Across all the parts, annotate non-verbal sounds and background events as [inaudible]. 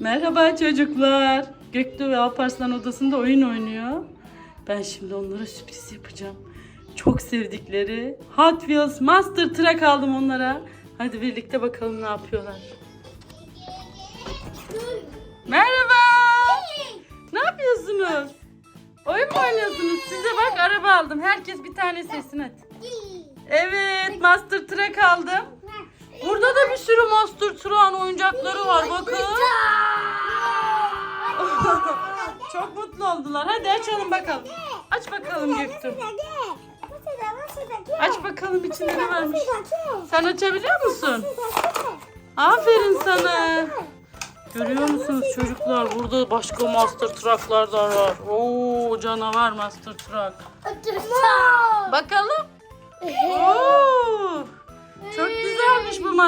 Merhaba çocuklar. Göktuğ ve Alparslan odasında oyun oynuyor. Ben şimdi onlara sürpriz yapacağım. Çok sevdikleri Hot Wheels Master Truck aldım onlara. Hadi birlikte bakalım ne yapıyorlar. Merhaba. Ne yapıyorsunuz? Oyun mu oynuyorsunuz? Size bak araba aldım. Herkes bir tane sesin hadi. Evet Master Truck aldım. Burada da bir sürü Master Truck'ın oyuncakları var bakın. [laughs] Çok mutlu oldular. Hadi açalım bakalım. Aç bakalım Göktuğ. Aç bakalım içinde ne varmış. Sen açabiliyor musun? Aferin sana. Görüyor musunuz çocuklar? Burada başka Master Truck'lar da var. Oo canavar Master Truck. Bakalım.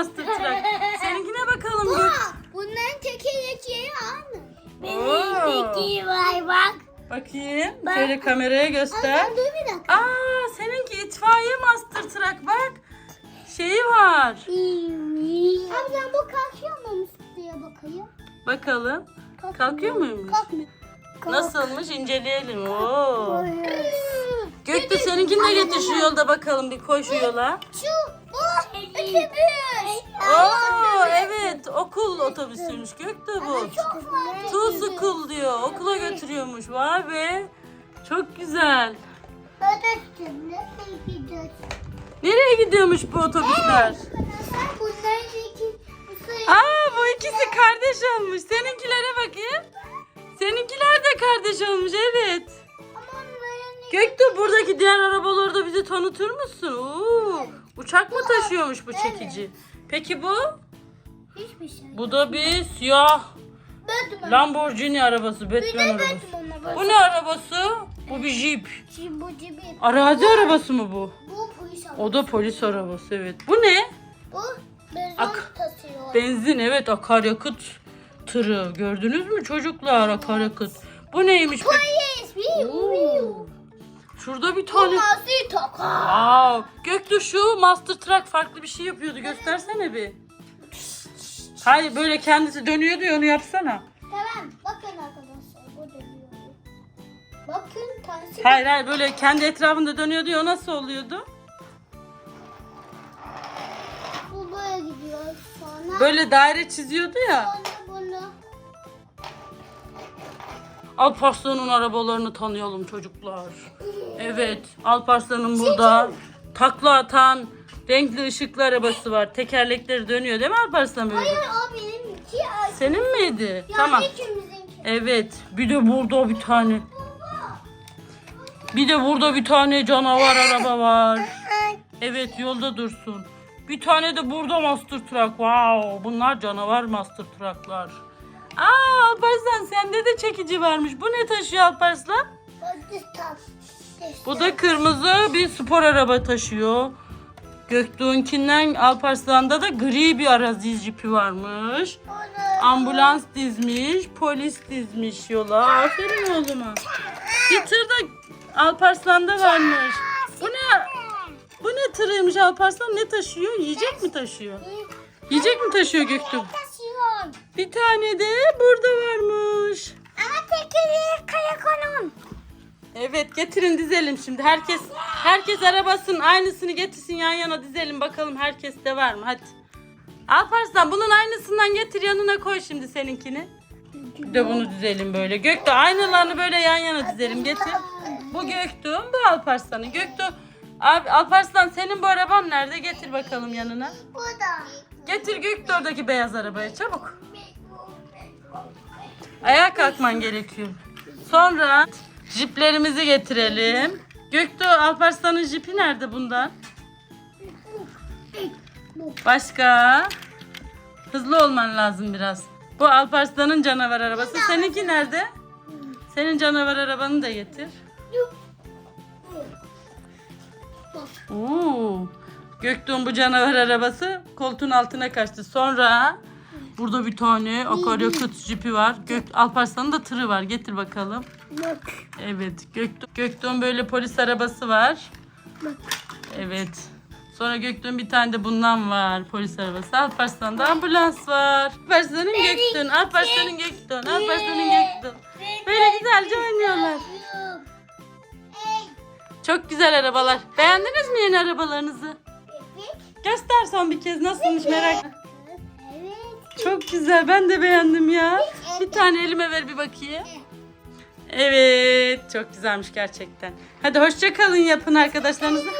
Master Truck. [laughs] Seninkine bakalım Gök. Bunların tekerlekleri aynı. Benimdeki var bak. Bakayım. Şöyle kameraya göster. Dur bir dakika. Aa seninki itfaiye Master Truck bak. Şeyi var. Ablam bu kalkıyor mu diye bakayım. Bakalım. Kalkıyor muymuş? Kalkmıyor. Nasılmış inceleyelim. Oo. Göktuğ seninkini de getir şu yolda bakalım bir koy şu yola. Şu bu otobüs. Oo evet okul otobüsüymüş Göktuğ bu. Çok farklı. Too school diyor. Okula götürüyormuş. Vay be. Çok güzel. Nasıl gidiyorsun? Nereye gidiyormuş bu otobüsler? Bunların iki Aa bu ikisi kardeş olmuş. Seninkilere bakayım. Seninkiler de kardeş olmuş evet. Göktuğ buradaki diğer arabaları da bize tanıtır mısın? Oo, uçak mı taşıyormuş bu çekici? Peki bu? hiçbir şey. Bu da bir siyah Batman. Lamborghini arabası, Batman arabası. Batman'a Bu ne arabası? Bu bir jeep. Şimdi bu cibi. Arazi arabası mı bu? Bu polis arabası. O da polis arabası evet. Bu ne? Bu benzin Ak- taşıyor. Benzin evet akaryakıt tırı. Gördünüz mü çocuklar akaryakıt? Bu neymiş? peki? Polis. Viu. Şurada bir tane. mazi taka. Wow. Göktuğ şu Master Truck farklı bir şey yapıyordu. Göstersene bir. Hayır böyle kendisi dönüyordu ya onu yapsana. Tamam. Bakın arkadaşlar. Bu dönüyor. Bakın tanesi. Hayır hayır böyle kendi etrafında dönüyordu ya o nasıl oluyordu? Bu böyle gidiyor. Sonra. Böyle daire çiziyordu ya. Sonra Alparslan'ın arabalarını tanıyalım çocuklar. Evet Alparslan'ın burada takla atan renkli ışıklı arabası var. Tekerlekleri dönüyor değil mi Alparslan böyle? Hayır o benimki. Senin miydi? Yani Tamam. ikimizinki. Evet. Bir de burada bir tane. Bir de burada bir tane canavar araba var. [laughs] Evet yolda dursun. Bir tane de burada Master Truck. Wow, bunlar canavar Master Truck'lar. Aa Alparslan sende de çekici varmış. Bu ne taşıyor Alparslan? Bu da kırmızı bir spor araba taşıyor. Göktuğ'unkinden Alparslan'da da gri bir arazi jipi varmış. Ambulans dizmiş, polis dizmiş yola. Aferin oğluma. Bir tır da Alparslan'da varmış. Bu ne? Bu ne tırıymış Alparslan? Ne taşıyor? Yiyecek mi taşıyor? Yiyecek mi taşıyor Göktuğ? Taşıyor. Bir tane de burada varmış. Ama tekeri karakolun. Evet getirin dizelim şimdi. Herkes herkes arabasının aynısını getirsin yan yana dizelim bakalım herkes de var mı? Hadi. Alparslan bunun aynısından getir yanına koy şimdi seninkini. Bir de bunu dizelim böyle. Göktuğ aynılarını böyle yan yana dizelim getir. Bu Göktuğ'un bu Alparslan'ın. Göktuğ Abi Alparslan senin bu araban nerede? Getir bakalım yanına. Bu da. Getir Göktuğ oradaki beyaz arabayı çabuk. Ayağa kalkman gerekiyor. Sonra jiplerimizi getirelim. Göktuğ Alparslan'ın jipi nerede bundan? Başka? Hızlı olman lazım biraz. Bu Alparslan'ın canavar arabası. Seninki nerede? Senin canavar arabanı da getir. Oo. Göktuğ'un bu canavar arabası koltuğun altına kaçtı. Sonra burada bir tane akaryakıt jipi var. Gök Alparslan'ın da tırı var. Getir bakalım. Bak. Evet. Göktuğ, Göktuğ'un böyle polis arabası var. Evet. Sonra Göktuğ'un bir tane de bundan var. Polis arabası. Alparslan'da ambulans var. Alparslan'ın Göktuğ'un. Alparslan'ın Göktuğ'un. Alparslan'ın Göktuğ'un. Böyle güzelce oynuyorlar. Çok güzel arabalar. Beğendiniz mi yeni arabalarınızı? Göster son bir kez nasılmış merak. Evet. Çok güzel. Ben de beğendim ya. Bir tane elime ver bir bakayım. Evet. Çok güzelmiş gerçekten. Hadi hoşça kalın yapın arkadaşlarınızla.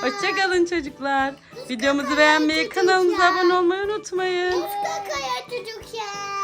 Hoşça kalın çocuklar. Videomuzu beğenmeyi, kanalımıza abone olmayı unutmayın. Kakaya çocuk ya.